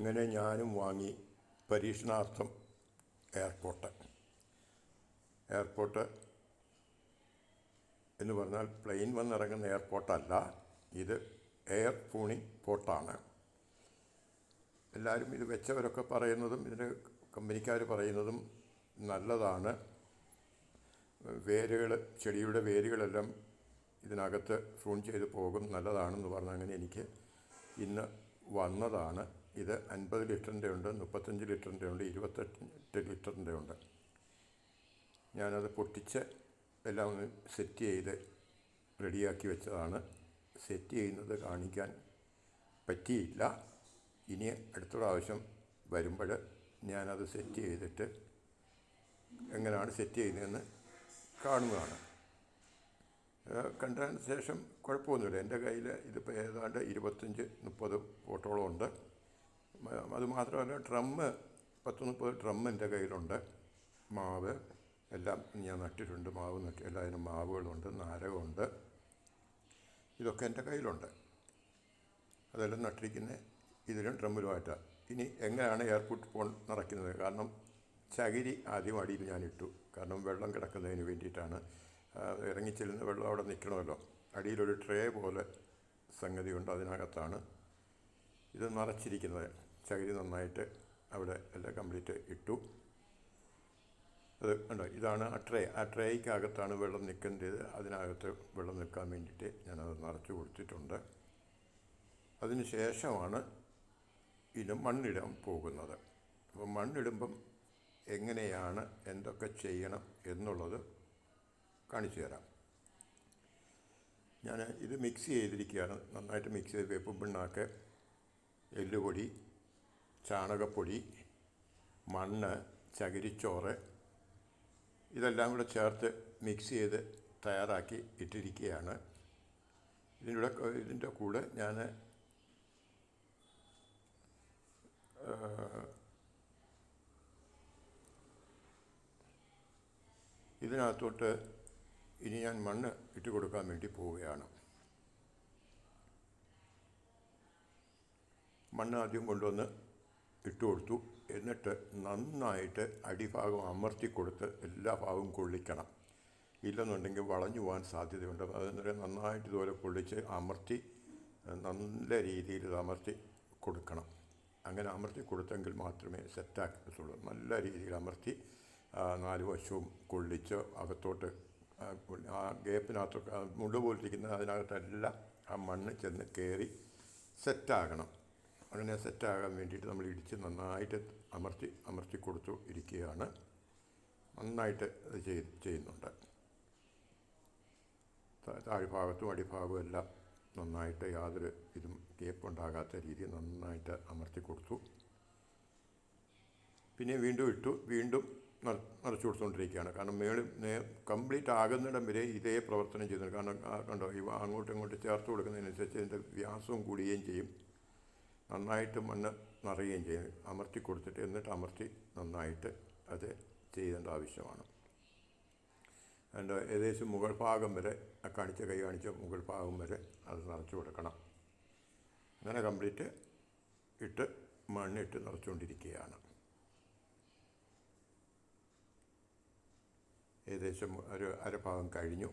അങ്ങനെ ഞാനും വാങ്ങി പരീക്ഷണാർത്ഥം എയർപോർട്ട്. എയർപോർട്ട് എന്ന് പറഞ്ഞാൽ പ്ലെയിൻ വന്നിറങ്ങുന്ന എയർപോർട്ടല്ല ഇത് എയർ പൂണി പോർട്ടാണ്. എല്ലാവരും ഇത് വെച്ചവരൊക്കെ പറയുന്നതും ഇതിന്റെ കമ്പനിക്കാർ പറയുന്നതും നല്ലതാണ്. വേരുകൾ ചെടിയുടെ വേരുകളെല്ലാം ഇതിനകത്ത് ഫ്രൂൺ ചെയ്ത് പോകും നല്ലതാണെന്ന് പറഞ്ഞ് അങ്ങനെ എനിക്ക് ഇന്ന് വന്നതാണ്. ഇത് അൻപത് ലിറ്ററിന്റെ ഉണ്ട് മുപ്പത്തഞ്ച് ലിറ്ററിന്റെ ഉണ്ട് ഇരുപത്തെട്ട് ലിറ്ററിന്റെ ഉണ്ട്. ഞാനത് പൊട്ടിച്ച് എല്ലാം ഒന്ന് സെറ്റ് ചെയ്ത് റെഡിയാക്കി വെച്ചതാണ്. സെറ്റ് ചെയ്യുന്നത് കാണിക്കാൻ പറ്റിയില്ല. ഇനി അടുത്ത പ്രാവശ്യം വരുമ്പോൾ ഞാനത് സെറ്റ് ചെയ്തിട്ട് എങ്ങനെയാണ് സെറ്റ് ചെയ്യുന്നതെന്ന് കാണുന്നതാണ്. കണ്ടതിന് ശേഷം കുഴപ്പമൊന്നുമില്ല. എന്റെ കയ്യിൽ ഇതിപ്പോൾ ഏതാണ്ട് ഇരുപത്തഞ്ച് മുപ്പത് ഫോട്ടോളം ഉണ്ട് അത് മാത്രമല്ല ഡ്രമ്മ് പത്ത് മുപ്പത് ഡ്രം എന്റെ കയ്യിലുണ്ട്. മാവ് എല്ലാം ഞാൻ നട്ടിട്ടുണ്ട്. മാവ് നട്ടി എല്ലാത്തിനും മാവുകളുണ്ട് നാരകമുണ്ട്. ഇതൊക്കെ എന്റെ കയ്യിലുണ്ട്. അതെല്ലാം നട്ടിരിക്കുന്ന ഇതിലും ഡ്രമ്മിലുമായിട്ടാണ് ഇനി എങ്ങനെയാണ് എയർപോർട്ട് പോൺ നിറയ്ക്കുന്നത് കാരണം ചകിരി ആദ്യം അടിയിൽ ഞാനിട്ടു കാരണം വെള്ളം കിടക്കുന്നതിന് വേണ്ടിയിട്ടാണ്. ഇറങ്ങിച്ചെല്ലുന്ന വെള്ളം അവിടെ നിൽക്കണമല്ലോ. അടിയിലൊരു ട്രേ പോലെ സംഗതിയുണ്ട് അതിനകത്താണ് ഇത് നിറച്ചിരിക്കുന്നത്. ചകിരി നന്നായിട്ട് അവിടെ എല്ലാം കംപ്ലീറ്റ് ഇട്ടു. അത് ഉണ്ടോ ഇതാണ് ആ ട്രേ ആ ട്രേക്കകത്താണ് വെള്ളം നിൽക്കേണ്ടത്. അതിനകത്ത് വെള്ളം നിൽക്കാൻ വേണ്ടിയിട്ട് ഞാനത് നിറച്ച് കൊടുത്തിട്ടുണ്ട്. അതിന് ശേഷമാണ് ഇതിന് മണ്ണിടാൻ പോകുന്നത്. അപ്പോൾ മണ്ണിടുമ്പം എങ്ങനെയാണ് എന്തൊക്കെ ചെയ്യണം എന്നുള്ളത് കാണിച്ചു തരാം. ഞാൻ ഇത് മിക്സ് ചെയ്തിരിക്കുകയാണ്. നന്നായിട്ട് മിക്സ് ചെയ്ത് വേപ്പും പിണ്ണാക്ക് എല്ലുപൊടി ചാണകപ്പൊടി മണ്ണ് ചകിരിച്ചോറ് ഇതെല്ലാം കൂടെ ചേർത്ത് മിക്സ് ചെയ്ത് തയ്യാറാക്കി ഇട്ടിരിക്കുകയാണ്. ഇതിന്റെ ഇതിന്റെ കൂടെ ഞാൻ ഇതിനകത്തോട്ട് ഇനി ഞാൻ മണ്ണ് ഇട്ട് കൊടുക്കാൻ വേണ്ടി പോവുകയാണ്. മണ്ണ് ആദ്യം കൊണ്ടുവന്ന് ഇട്ട് കൊടുത്തു. എന്നിട്ട് നന്നായിട്ട് അടിഭാഗം അമർത്തി കൊടുത്ത് എല്ലാ ഭാഗവും കൊള്ളിക്കണം. ഇല്ലെന്നുണ്ടെങ്കിൽ വളഞ്ഞു പോകാൻ സാധ്യതയുണ്ട്. അതെന്നൊരു നന്നായിട്ട് ഇതുപോലെ കൊള്ളിച്ച് അമർത്തി നല്ല രീതിയിൽ ഇത് അമർത്തി കൊടുക്കണം. അങ്ങനെ അമർത്തി കൊടുത്തെങ്കിൽ മാത്രമേ സെറ്റാക്കത്തുള്ളൂ. നല്ല രീതിയിൽ അമർത്തി നാല് വശവും കൊള്ളിച്ച് അകത്തോട്ട് ആ ഗ്യാപ്പിനകത്തൊക്കെ മുള്ളുപോലിരിക്കുന്ന അതിനകത്തെല്ലാം ആ മണ്ണ് ചെന്ന് കയറി സെറ്റാകണം. അങ്ങനെ സെറ്റാകാൻ വേണ്ടിയിട്ട് നമ്മൾ ഇടിച്ച് നന്നായിട്ട് അമർത്തി അമർത്തി കൊടുത്തു ഇരിക്കുകയാണ്. നന്നായിട്ട് അത് ചെയ് ചെയ്യുന്നുണ്ട്. താഴ്ഭാഗത്തും അടിഭാഗവും എല്ലാം നന്നായിട്ട് യാതൊരു ഇതും കേപ്പുണ്ടാകാത്ത രീതിയിൽ നന്നായിട്ട് അമർത്തി കൊടുത്തു. പിന്നെ വീണ്ടും ഇട്ടു. വീണ്ടും നിറച്ചു കൊടുത്തുകൊണ്ടിരിക്കുകയാണ്. കാരണം മേളിൽ കംപ്ലീറ്റ് ആകുന്നിടം വരെ ഇതേ പ്രവർത്തനം ചെയ്യുന്നുണ്ട്. കാരണം കണ്ടോ ഇവ അങ്ങോട്ടും ഇങ്ങോട്ടും ചേർത്ത് കൊടുക്കുന്നതിനനുസരിച്ച് ഇതിന്റെ വ്യാസവും കൂടുകയും ചെയ്യും. നന്നായിട്ട് മണ്ണ് നിറയുകയും ചെയ്യും. അമർത്തി കൊടുത്തിട്ട് എന്നിട്ട് അമർത്തി നന്നായിട്ട് അത് ചെയ്യേണ്ട ആവശ്യമാണ്. അതിന്റെ ഏകദേശം മുകൾ ഭാഗം വരെ കാണിച്ച കൈ കാണിച്ച മുകൾ ഭാഗം വരെ അത് നിറച്ചു കൊടുക്കണം. അങ്ങനെ കംപ്ലീറ്റ് ഇട്ട് മണ്ണിട്ട് നിറച്ചുകൊണ്ടിരിക്കുകയാണ്. ഏകദേശം ഒരു അരഭാഗം കഴിഞ്ഞു.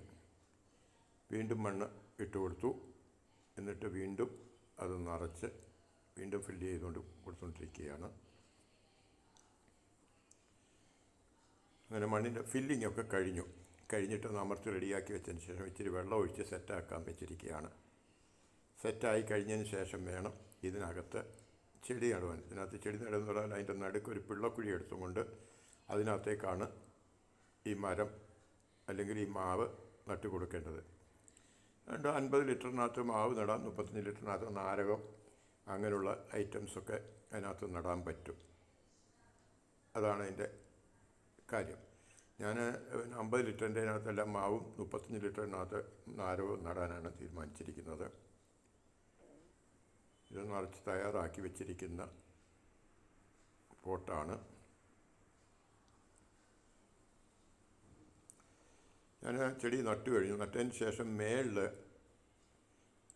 വീണ്ടും മണ്ണ് ഇട്ട് കൊടുത്തു. എന്നിട്ട് വീണ്ടും അത് നിറച്ച് വീണ്ടും ഫില്ല് ചെയ്തുകൊണ്ട് കൊടുത്തുകൊണ്ടിരിക്കുകയാണ്. അങ്ങനെ മണ്ണിന്റെ ഫില്ലിംഗ് ഒക്കെ കഴിഞ്ഞു. കഴിഞ്ഞിട്ട് അമർത്തി റെഡിയാക്കി വെച്ചതിന് ശേഷം ഇച്ചിരി വെള്ളം ഒഴിച്ച് സെറ്റാക്കാൻ വെച്ചിരിക്കുകയാണ്. സെറ്റായി കഴിഞ്ഞതിന് ശേഷം വേണം ഇതിനകത്ത് ചെടി നടുവാൻ. ഇതിനകത്ത് ചെടി നടുന്ന പറഞ്ഞാൽ അതിന്റെ നടുക്ക് ഒരു പിള്ളക്കുഴി എടുത്തുകൊണ്ട് അതിനകത്തേക്കാണ് ഈ മരം അല്ലെങ്കിൽ ഈ മാവ് നട്ടു കൊടുക്കേണ്ടത് രണ്ട് അൻപത് ലിറ്ററിനകത്ത് മാവ് നടാം മുപ്പത്തഞ്ച് ലിറ്ററിനകത്ത് നാരകം അങ്ങനെയുള്ള ഐറ്റംസൊക്കെ അതിനകത്ത് നടാൻ പറ്റും. അതാണ് അതിന്റെ കാര്യം. ഞാൻ അമ്പത് ലിറ്ററിന്റെ അതിനകത്തെല്ലാം മാവും മുപ്പത്തഞ്ച് ലിറ്ററിനകത്ത് നാരവും നടാനാണ് തീരുമാനിച്ചിരിക്കുന്നത്. ഇത് നിറച്ച് തയ്യാറാക്കി വെച്ചിരിക്കുന്ന പോട്ടാണ്. ഞാൻ ചെടി നട്ടു കഴിഞ്ഞു. നട്ടതിന് ശേഷം മേളിൽ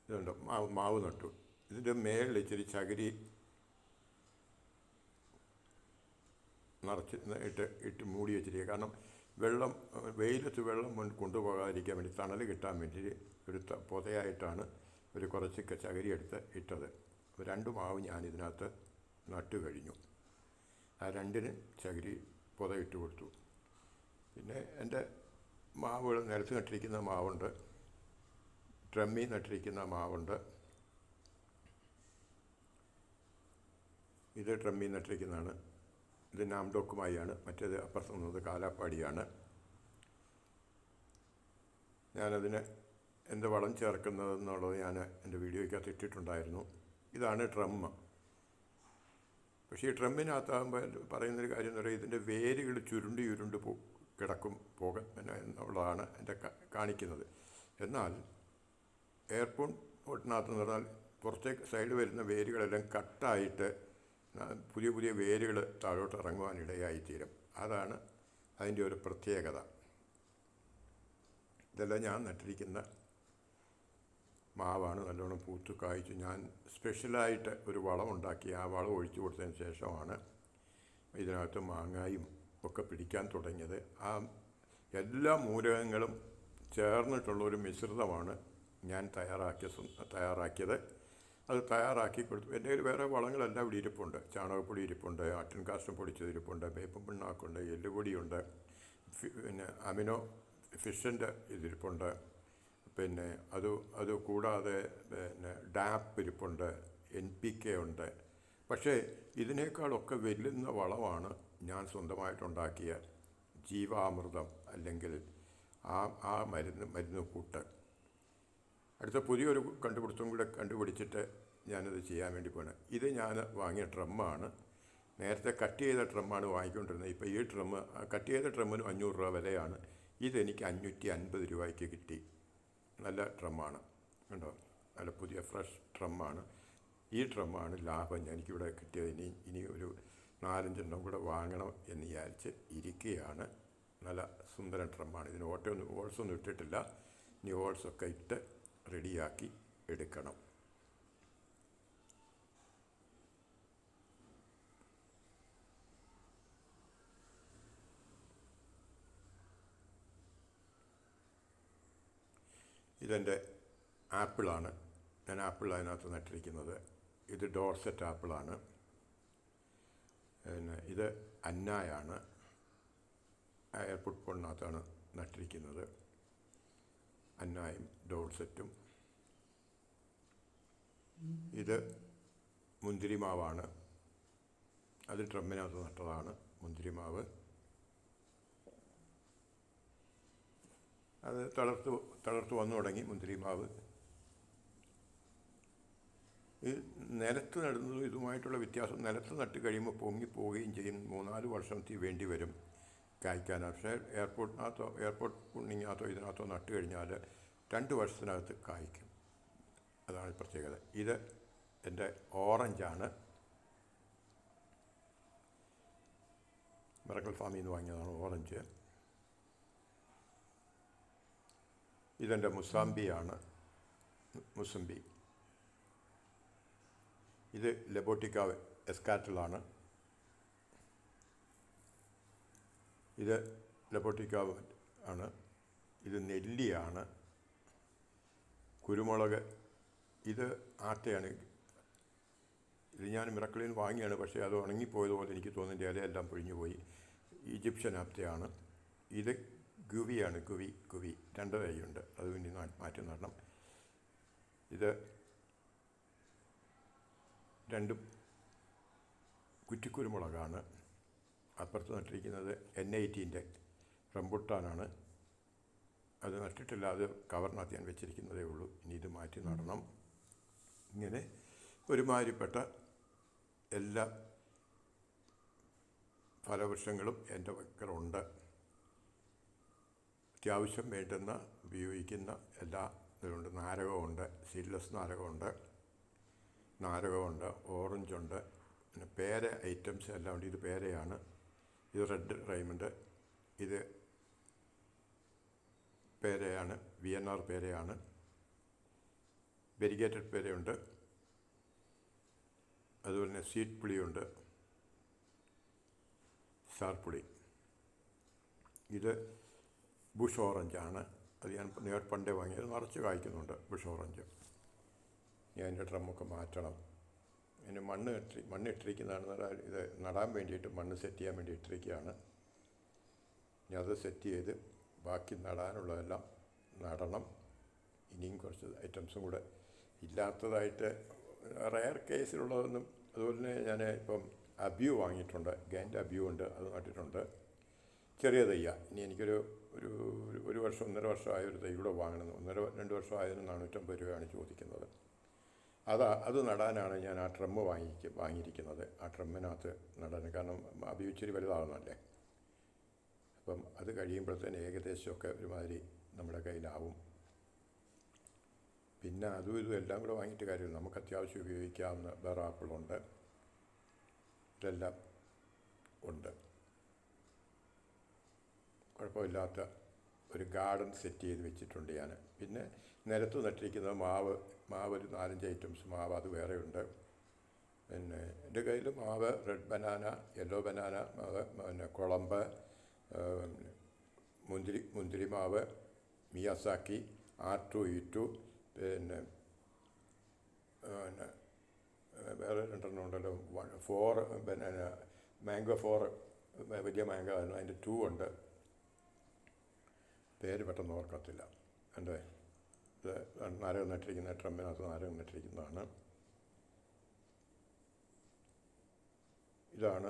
ഇതുണ്ട്. മാവ് മാവ് നട്ടു. ഇതിന്റെ മേളിൽ ഇച്ചിരി ചകിരി നിറച്ച് ഇട്ട് ഇട്ട് മൂടി വെച്ചിരിക്കുക. കാരണം വെള്ളം വെയിലത്ത് വെള്ളം കൊണ്ടുപോകാതിരിക്കാൻ വേണ്ടി തണൽ കിട്ടാൻ വേണ്ടി ഒരു പൊതയായിട്ടാണ് ഒരു കുറച്ച് ചകിരി എടുത്ത് ഇട്ടത്. രണ്ട് മാവ് ഞാൻ ഇതിനകത്ത് നട്ടു കഴിഞ്ഞു. ആ രണ്ടിന് ചകിരി ഇട്ട് കൊടുത്തു. പിന്നെ എന്റെ മാവുകൾ നിലത്ത് നട്ടിരിക്കുന്ന മാവുണ്ട്. ഡ്രമ്മിൽ നട്ടിരിക്കുന്ന മാവുണ്ട്. ഇത് ഡ്രമ്മിൽ നട്ടിരിക്കുന്നതാണ്. ഇത് നാംഡോക്കുമായിയാണ് മറ്റേത് അപ്പുറത്ത് നിന്നത് കാലാപ്പാടിയാണ്. ഞാനതിന് എന്ത് വളം ചേർക്കുന്നതെന്നുള്ളത് ഞാൻ എന്റെ വീഡിയോയ്ക്കകത്ത് ഇട്ടിട്ടുണ്ടായിരുന്നു. ഇതാണ് ട്രമ്മ് പക്ഷേ ഈ ട്രമ്മിനകത്താകുമ്പോൾ പറയുന്നൊരു കാര്യം എന്ന് പറയുന്നത് ഇതിന്റെ വേരുകൾ ചുരുണ്ട് ചുരുണ്ട് പോ കിടക്കും പോകും എന്നുള്ളതാണ് എന്റെ കാണിക്കുന്നത്. എന്നാൽ എയർപോൺ പോട്ടിനകത്ത് എന്ന് പറഞ്ഞാൽ പുറത്തേക്ക് സൈഡ് വരുന്ന വേരുകളെല്ലാം കട്ടായിട്ട് പുതിയ പുതിയ വേരുകൾ താഴോട്ട് ഇറങ്ങുവാനിടയായിത്തീരും അതാണ് അതിന്റെ ഒരു പ്രത്യേകത. ഇതെല്ലാം ഞാൻ നട്ടിരിക്കുന്ന മാവാണ് നല്ലോണം പൂത്ത് കായ്ച്ചു. ഞാൻ സ്പെഷ്യലായിട്ട് ഒരു വളമുണ്ടാക്കി ആ വളം ഒഴിച്ചു കൊടുത്തതിന് ശേഷമാണ് ഇതിനകത്ത് മാങ്ങായും ഒക്കെ പിടിക്കാൻ തുടങ്ങിയത്. ആ എല്ലാ മൂലകങ്ങളും ചേർന്നിട്ടുള്ള ഒരു മിശ്രിതമാണ് ഞാൻ തയ്യാറാക്കിയ തയ്യാറാക്കിയത്. അത് തയ്യാറാക്കി കൊടുത്തു. എന്റെ കയ്യിൽ വേറെ വളങ്ങളെല്ലാം ഇവിടെ ഇരിപ്പുണ്ട്. ചാണകപ്പൊടി ഇരിപ്പുണ്ട് ആട്ടിൻ കാഷ്ടം പൊടിച്ചത് ഇരിപ്പുണ്ട് വേപ്പം പിണ്ണാക്കുണ്ട് എല്ലുപൊടിയുണ്ട് പിന്നെ അമിനോ ഫിഷിന്റെ ഇതിരിപ്പുണ്ട്. പിന്നെ അത് അത് കൂടാതെ പിന്നെ ഡാപ്പ് ഇരിപ്പുണ്ട് എൻ പി കെ ഉണ്ട്. പക്ഷേ ഇതിനേക്കാളൊക്കെ വെല്ലുന്ന വളമാണ് ഞാൻ സ്വന്തമായിട്ടുണ്ടാക്കിയ ജീവാമൃതം അല്ലെങ്കിൽ ആ ആ മരുന്ന് മരുന്ന് കൂട്ട്. അടുത്ത പുതിയൊരു കണ്ടുപിടുത്തം കൂടെ കണ്ടുപിടിച്ചിട്ട് ഞാനത് ചെയ്യാൻ വേണ്ടി പോകണം ഇത് ഞാൻ വാങ്ങിയ ഡ്രമ്മാണ് നേരത്തെ കട്ട് ചെയ്ത ഡ്രമ്മാണ് വാങ്ങിക്കൊണ്ടിരുന്നത്. ഇപ്പോൾ ഈ ഡ്രമ്മ് കട്ട് ചെയ്ത ഡ്രമ്മിന് അഞ്ഞൂറ് രൂപ വിലയാണ്. ഇതെനിക്ക് അഞ്ഞൂറ്റി അൻപത് രൂപയ്ക്ക് കിട്ടി. നല്ല ഡ്രമ്മാണ് കണ്ടോ? നല്ല പുതിയ ഫ്രഷ് ഡ്രമ്മാണ് ഈ ഡ്രമ്മാണ് ലാഭം എനിക്കിവിടെ കിട്ടിയത്. ഇനി ഇനി ഒരു നാലഞ്ചെണ്ണം കൂടെ വാങ്ങണം എന്ന് വിചാരിച്ച് ഇരിക്കുകയാണ്. നല്ല സുന്ദര ഡ്രമ്മാണ് ഇതിന് ഓട്ടൊന്നും ഓൾസൊന്നും ഇട്ടിട്ടില്ല. ഇനി ഓൾസൊക്കെ ഇട്ട് റെഡിയാക്കി എടുക്കണം. ഇതെന്റെ ആപ്പിളാണ്. ഞാൻ ആപ്പിൾ അതിനകത്ത് നട്ടിരിക്കുന്നത്. ഇത് ഡോർസെറ്റ് ആപ്പിളാണ്. പിന്നെ ഇത് അന്നായാണ്. എയർപോർട്ട് പോണിനകത്താണ് നട്ടിരിക്കുന്നത്. അന്നായും ഡോർസെറ്റും. ഇത് മുന്തിരിമാവാണ്. അത് ഡ്രമ്മിനകത്ത് നട്ടതാണ് മുന്തിരിമാവ്. അത് തളർത്ത് തളർത്ത് വന്നു തുടങ്ങി മുന്തിരി മാവ് ഈ നിലത്ത് നടുന്നതും ഇതുമായിട്ടുള്ള വ്യത്യാസം നിലത്ത് നട്ട് കഴിയുമ്പോൾ പൊങ്ങിപ്പോവുകയും ചെയ്യും. മൂന്നാൽ തീ വേണ്ടി വരും കായ്ക്കാൻ. പക്ഷേ എയർപോർട്ടിനകത്തോ എയർപോർട്ട് പുണ്ണിങ്ങകത്തോ ഇതിനകത്തോ നട്ട് കഴിഞ്ഞാൽ രണ്ട് വർഷത്തിനകത്ത് കായ്ക്കും. അതാണ് പ്രത്യേകത. ഇത് എന്റെ ഓറഞ്ചാണ്. മിറക്കൽ ഫാമിൽ നിന്ന് വാങ്ങിയതാണ് ഓറഞ്ച്. ഇതെന്റെ മുസാംബിയാണ്. മുസംബി. ഇത് ലബോട്ടിക്ക എസ്കാറ്റലാണ്. ഇത് ലബോട്ടിക്ക ആണ്. ഇത് നെല്ലിയാണ്. കുരുമുളക്. ഇത് ആട്ടയാണ്. ഇത് ഞാൻ മിറക്കളിൽ നിന്ന് വാങ്ങിയാണ്. പക്ഷേ അത് ഉണങ്ങിപ്പോയതുപോലെ എനിക്ക് തോന്നുന്നു ഇലയെല്ലാം പൊഴിഞ്ഞു പോയി ഈജിപ്ഷ്യൻ ആപ്തയാണ് ഇത് ഗുവിയാണ് ഗുവി ഗുവി. രണ്ട് തൈയുണ്ട് അത് ഇനി മാറ്റി നടണം. ഇത് രണ്ട് കുറ്റിക്കുരുമുളകാണ്. അപ്പുറത്ത് നട്ടിരിക്കുന്നത് എൻ ഐറ്റീന്റെ റംബുട്ടാനാണ്. അത് നട്ടിട്ടില്ല അത് കവറിനകത്ത് ഞാൻ വെച്ചിരിക്കുന്നതേ ഉള്ളൂ. ഇനി ഇത് മാറ്റി നടണം. ഇങ്ങനെ ഒരുമാതിരിപ്പെട്ട എല്ലാ ഫലവൃക്ഷങ്ങളും എന്റെ പക്കലുണ്ട്. അത്യാവശ്യം വേണ്ടുന്ന ഉപയോഗിക്കുന്ന എല്ലാ ഇതുണ്ട്. നാരകമുണ്ട് സീഡ്ലെസ് നാരകമുണ്ട് നാരകമുണ്ട് ഓറഞ്ചുണ്ട് പിന്നെ പേര ഐറ്റംസ് എല്ലാം ഉണ്ട്. ഇത് പേരയാണ്. ഇത് റെഡ് റൈമുണ്ട് ഇത് പേരയാണ് വി എൻ ആർ പേരയാണ്. വെരിഗേറ്റഡ് പേരയുണ്ട്. അതുപോലെ തന്നെ സീഡ് പുളിയുണ്ട്. സ്റ്റാർ പുളി. ഇത് ബുഷ് ഓറഞ്ചാണ്. അത് ഞാൻ നേർ പണ്ടേ വാങ്ങിയത് നിറച്ച് കായ്ക്കുന്നുണ്ട് ബുഷ് ഓറഞ്ച്. ഞാൻ എന്റെ ഡ്രമ്മൊക്കെ മാറ്റണം. അതിന് മണ്ണ് ഇട്ടി മണ്ണ് ഇട്ടിരിക്കുന്നതാണ് ഇത് നടാൻ വേണ്ടിയിട്ട് മണ്ണ് സെറ്റ് ചെയ്യാൻ വേണ്ടി ഇട്ടിരിക്കുകയാണ്. ഇനി അത് സെറ്റ് ചെയ്ത് ബാക്കി നടാനുള്ളതെല്ലാം നടണം. ഇനിയും കുറച്ച് ഐറ്റംസും കൂടെ ഇല്ലാത്തതായിട്ട് റയർ കേസിലുള്ളതൊന്നും അതുപോലെ തന്നെ ഞാൻ ഇപ്പം അബ്യൂ വാങ്ങിയിട്ടുണ്ട്. ഗാന്റെ അബ്യൂ ഉണ്ട് അത് നട്ടിട്ടുണ്ട്. ചെറിയ തയ്യ. ഇനി എനിക്കൊരു ഒരു ഒരു- വർഷം ഒന്നര വർഷമായ ഒരു തൈ കൂടെ വാങ്ങണം ഒന്നര രണ്ട് വർഷം ആയതിന് നാനൂറ്റമ്പത് രൂപയാണ് ചോദിക്കുന്നത്. അതാ അത് നടാനാണ് ഞാൻ ആ ട്രമ്മ് വാങ്ങിക്ക് വാങ്ങിയിരിക്കുന്നത്. ആ ട്രമ്മിനകത്ത് നടാൻ. കാരണം അഭിയുച്ചിരി വലുതാവുന്നല്ലേ അപ്പം അത് കഴിയുമ്പോഴത്തേന് ഏകദേശമൊക്കെ ഒരുമാതിരി നമ്മുടെ കയ്യിലാവും. പിന്നെ അതും ഇതും എല്ലാം കൂടെ വാങ്ങിയിട്ട് കാര്യമില്ല. നമുക്ക് അത്യാവശ്യം ഉപയോഗിക്കാവുന്ന വേറെ ആപ്പിളുണ്ട്. ഇതെല്ലാം ഉണ്ട്. കുഴപ്പമില്ലാത്ത ഒരു ഗാർഡൻ സെറ്റ് ചെയ്ത് വെച്ചിട്ടുണ്ട് ഞാൻ. പിന്നെ നിലത്ത് നട്ടിരിക്കുന്ന മാവ് മാവ് ഒരു നാലഞ്ച് ഐറ്റംസ് മാവ് അത് വേറെ ഉണ്ട്. പിന്നെ എന്റെ കയ്യിൽ മാവ് റെഡ് ബനാന യെല്ലോ ബനാന മാവ് പിന്നെ കുളമ്പ് മുന്തിരി മുന്തിരി മാവ് Miyazaki R two E two പിന്നെ പിന്നെ വേറെ രണ്ടെണ്ണം ഉണ്ടല്ലോ. ഫോർ പിന്നെ മാംഗോ ഫോർ വലിയ മാംഗോ ആയിരുന്നു. അതിന്റെ ടു ഉണ്ട്. പേര് പെട്ടെന്ന് ഓർക്കത്തില്ല. എന്റെ ഇത് നാരകം നട്ടിരിക്കുന്ന ട്രംപിനകത്ത് നാരകം നട്ടിരിക്കുന്നതാണ്. ഇതാണ്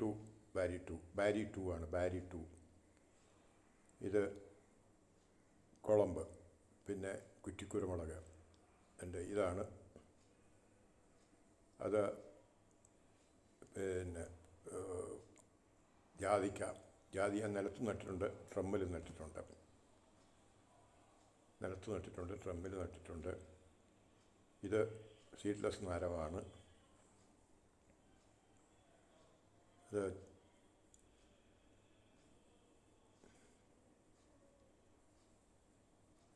ടു ബാരി ടു. ബാരി ടു ആണ് ബാരി ടു. ഇത് കുളമ്പ് പിന്നെ കുറ്റിക്കുരുമുളക്. എന്റെ ഇതാണ്. അത് പിന്നെ ജാതിക്ക. ജാതി ഞാൻ നിലത്ത് നട്ടിട്ടുണ്ട് ട്രമ്മിൽ നട്ടിട്ടുണ്ട്. നിലത്ത് നട്ടിട്ടുണ്ട് ട്രമ്മിൽ നട്ടിട്ടുണ്ട്. ഇത് സീഡ്ലെസ് നരവാണ്. ഇത്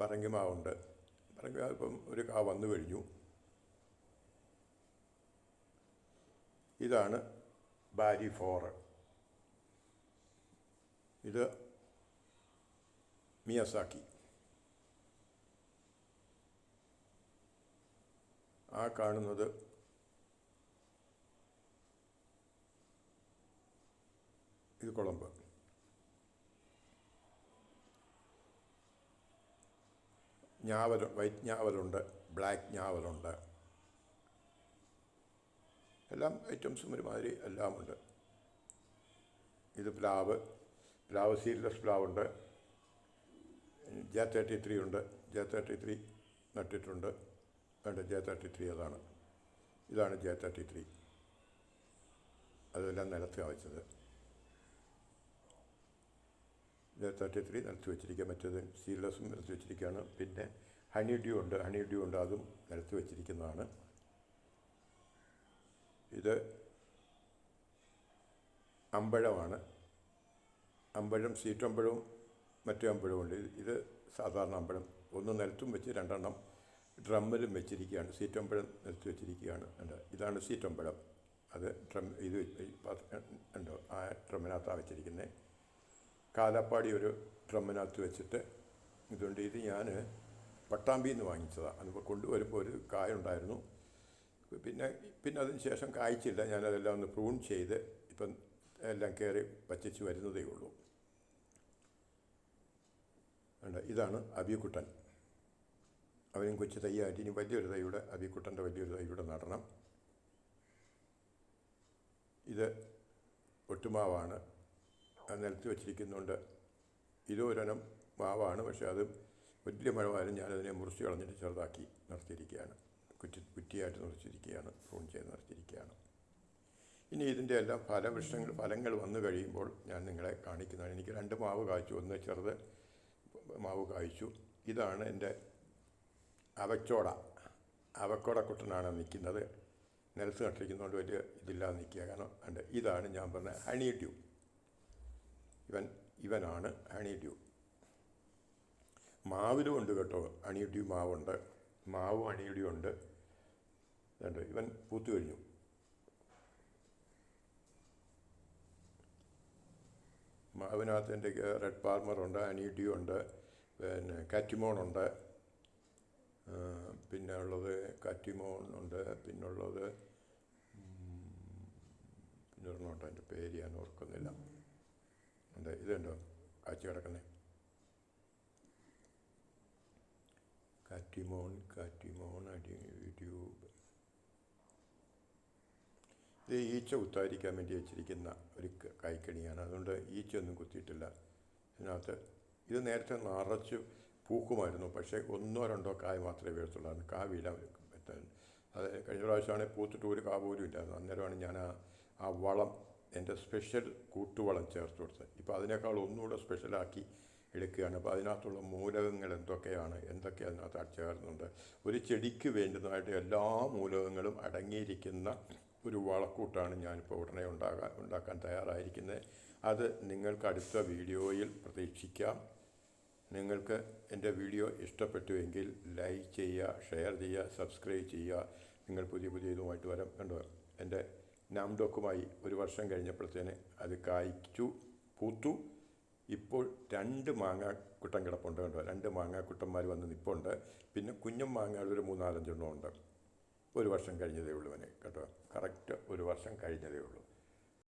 പറങ്കിമാവുണ്ട്. പറങ്കിമാവ് ഇപ്പം ഒരു കാ വന്നു കഴിഞ്ഞു. ഇതാണ് ബാരി ഫോറ് ഇത് മിയസാക്കി. ആ കാണുന്നത് ഇത് കുളമ്പ് ഞാവൽ വൈറ്റ് ഞാവലുണ്ട് ബ്ലാക്ക് ഞാവലുണ്ട്. എല്ലാം ഐറ്റംസും ഒരുമാതിരി എല്ലാമുണ്ട്. ഇത് പ്ലാവ് പ്ലാവ് സീഡ്ലെസ് പ്ലാവുണ്ട് ജെ തേർട്ടി ത്രീ ഉണ്ട്. ജെ തേർട്ടി ത്രീ നട്ടിട്ടുണ്ട്. വേണ്ട ജെ തേർട്ടി ത്രീ അതാണ്. ഇതാണ് ജെ തേർട്ടി ത്രീ. അതെല്ലാം നിലത്ത് വെച്ചത്. ജെ തേർട്ടി ത്രീ നിലത്ത് വെച്ചിരിക്കുക മറ്റേത് സീഡ്ലെസ്സും നിലത്ത് വെച്ചിരിക്കുകയാണ്. പിന്നെ ഹണി ഡ്യൂ ഉണ്ട്. ഹണി ഡ്യൂ ഉണ്ട്. അതും നിലത്ത് വെച്ചിരിക്കുന്നതാണ്. ഇത് അമ്പഴമാണ്. അമ്പഴം മറ്റു അമ്പഴവും ഉണ്ട്. ഇത് സാധാരണ അമ്പഴം. ഒന്ന് നിലത്തും വെച്ച് രണ്ടെണ്ണം ഡ്രമ്മിലും വെച്ചിരിക്കുകയാണ്. സീറ്റമ്പഴം നിലത്ത് വെച്ചിരിക്കുകയാണ്. ഉണ്ട് ഇതാണ് സീറ്റമ്പഴം അത് ഡ്രം ഇത് ഉണ്ടോ? ആ ഡ്രമ്മിനകത്താണ് വെച്ചിരിക്കുന്നത് കാലപ്പാടി ഒരു ഡ്രമ്മിനകത്ത് വെച്ചിട്ട് ഇതുകൊണ്ട് ഇത് ഞാൻ പട്ടാമ്പിയിൽ നിന്ന് വാങ്ങിച്ചതാണ് അതിപ്പോൾ കൊണ്ടുവരുമ്പോൾ ഒരു കായ ഉണ്ടായിരുന്നു പിന്നെ പിന്നെ അതിന് ശേഷം കായ്ച്ചില്ല. ഞാനതെല്ലാം ഒന്ന് പ്രൂൺ ചെയ്ത് ഇപ്പം എല്ലാം കയറി പച്ചിച്ച് വരുന്നതേ ഉള്ളൂ. ഉണ്ട്. ഇതാണ് അബിക്കുട്ടൻ അവനും കൊച്ചു തൈയായിട്ട് ഇനി വലിയൊരു തൈയുടെ അബിക്കുട്ടന്റെ വലിയൊരു തൈയുടെ നടണം ഇത് ഒട്ടുമാവാണ്. നിലത്ത് വെച്ചിരിക്കുന്നുണ്ട്. ഇതൊരെണ്ണം മാവാണ്. പക്ഷേ അത് വലിയ മഴമായാലും ഞാനതിനെ മുറിച്ച് കളഞ്ഞിട്ട് ചെറുതാക്കി നിർത്തിയിരിക്കുകയാണ്. കുറ്റി കുറ്റിയായിട്ട് നിർത്തിയിരിക്കുകയാണ്. പ്രൂൺ ചെയ്ത് നിർത്തിയിരിക്കുകയാണ്. ഇനി ഇതിന്റെ എല്ലാം ഫലവൃക്ഷങ്ങൾ ഫലങ്ങൾ വന്നു കഴിയുമ്പോൾ ഞാൻ നിങ്ങളെ കാണിക്കുന്നതാണ്. എനിക്ക് രണ്ട് മാവ് കാച്ചു ഒന്ന് ചെറുത് മാവ് കായ്ച്ചു ഇതാണ് എന്റെ അവച്ചോട അവക്കോടക്കുട്ടനാണ് നിൽക്കുന്നത്. നിലത്ത് നട്ടിരിക്കുന്നതുകൊണ്ട് വലിയ ഇതില്ലാതെ നിൽക്കുക. കാരണം ഉണ്ട് ഇതാണ് ഞാൻ പറഞ്ഞ ഹണി ഡ്യൂ. ഇവൻ ഇവനാണ് ഹണി ഡ്യൂ. മാവിലും ഉണ്ട് കേട്ടോ ഹണി ഡ്യൂ മാവുണ്ട്. മാവും ഹണി ഡ്യൂ ഉണ്ട്. ഇവൻ പൂത്തു കഴിഞ്ഞു. മാവിനകത്ത് എന്റെ റെഡ് പാൽമറുണ്ട് അനീഡിയോ ഉണ്ട് പിന്നെ കാറ്റിമോൺ ഉണ്ട് പിന്നെ ഉള്ളത് കാറ്റിമോൺ ഉണ്ട് പിന്നുള്ളത് പിന്നെ ഒരെണ്ണമുണ്ട് അതിന്റെ പേര് ഞാൻ ഓർക്കുന്നില്ല. ഉണ്ട് ഇതുണ്ടോ കാച്ചി കിടക്കുന്നത് കാറ്റിമോൺ ഇത് ഈച്ച കുത്താതിരിക്കാൻ വേണ്ടി വെച്ചിരിക്കുന്ന ഒരു കൈക്കണിയാണ്. അതുകൊണ്ട് ഈച്ച ഒന്നും കുത്തിയിട്ടില്ല. ഇതിനകത്ത് ഇത് നേരത്തെ നിറച്ച് പൂക്കുമായിരുന്നു. പക്ഷേ ഒന്നോ രണ്ടോ കായ് മാത്രമേ വീഴത്തുള്ളൂ. കാവിയില്ല അത് കഴിഞ്ഞ പ്രാവശ്യമാണെങ്കിൽ പൂത്തിട്ട് ഒരു കാ പോലും ഇല്ലായിരുന്നു. അന്നേരമാണ് ഞാൻ ആ ആ വളം എന്റെ സ്പെഷ്യൽ കൂട്ടുവളം ചേർത്ത് കൊടുത്തത്. ഇപ്പോൾ അതിനേക്കാൾ ഒന്നുകൂടെ സ്പെഷ്യലാക്കി എടുക്കുകയാണ്. അപ്പോൾ അതിനകത്തുള്ള മൂലകങ്ങൾ എന്തൊക്കെയാണ്? എന്തൊക്കെ അതിനകത്ത് ചേർന്നുണ്ട്? ഒരു ചെടിക്ക് വേണ്ടുന്നതായിട്ട് എല്ലാ മൂലകങ്ങളും അടങ്ങിയിരിക്കുന്ന ഒരു വളക്കൂട്ടാണ് ഞാനിപ്പോൾ ഉടനെ ഉണ്ടാകാൻ ഉണ്ടാക്കാൻ തയ്യാറായിരിക്കുന്നത്. അത് നിങ്ങൾക്ക് അടുത്ത വീഡിയോയിൽ പ്രതീക്ഷിക്കാം. നിങ്ങൾക്ക് എന്റെ വീഡിയോ ഇഷ്ടപ്പെട്ടുവെങ്കിൽ ലൈക്ക് ചെയ്യുക ഷെയർ ചെയ്യുക സബ്സ്ക്രൈബ് ചെയ്യുക. നിങ്ങൾ പുതിയ പുതിയ ഇതുമായിട്ട് വരാം. കണ്ടോ? എന്റെ നാംഡോക്കുമായി ഒരു വർഷം കഴിഞ്ഞപ്പോഴത്തേന് അത് കായ്ച്ചു പൂത്തു. ഇപ്പോൾ രണ്ട് മാങ്ങാക്കുട്ടം കിടപ്പുണ്ട് കണ്ടോ? രണ്ട് മാങ്ങാക്കുട്ടന്മാർ വന്ന് നിൽപ്പുണ്ട് പിന്നെ കുഞ്ഞൻ മാങ്ങകൾ ഒരു മൂന്നാലഞ്ചെണ്ണം ഉണ്ട് ഒരു വർഷം കഴിഞ്ഞതേ ഉള്ളൂ അവന് കേട്ടോ. കറക്റ്റ് ഒരു വർഷം കഴിഞ്ഞതേ ഉള്ളൂ.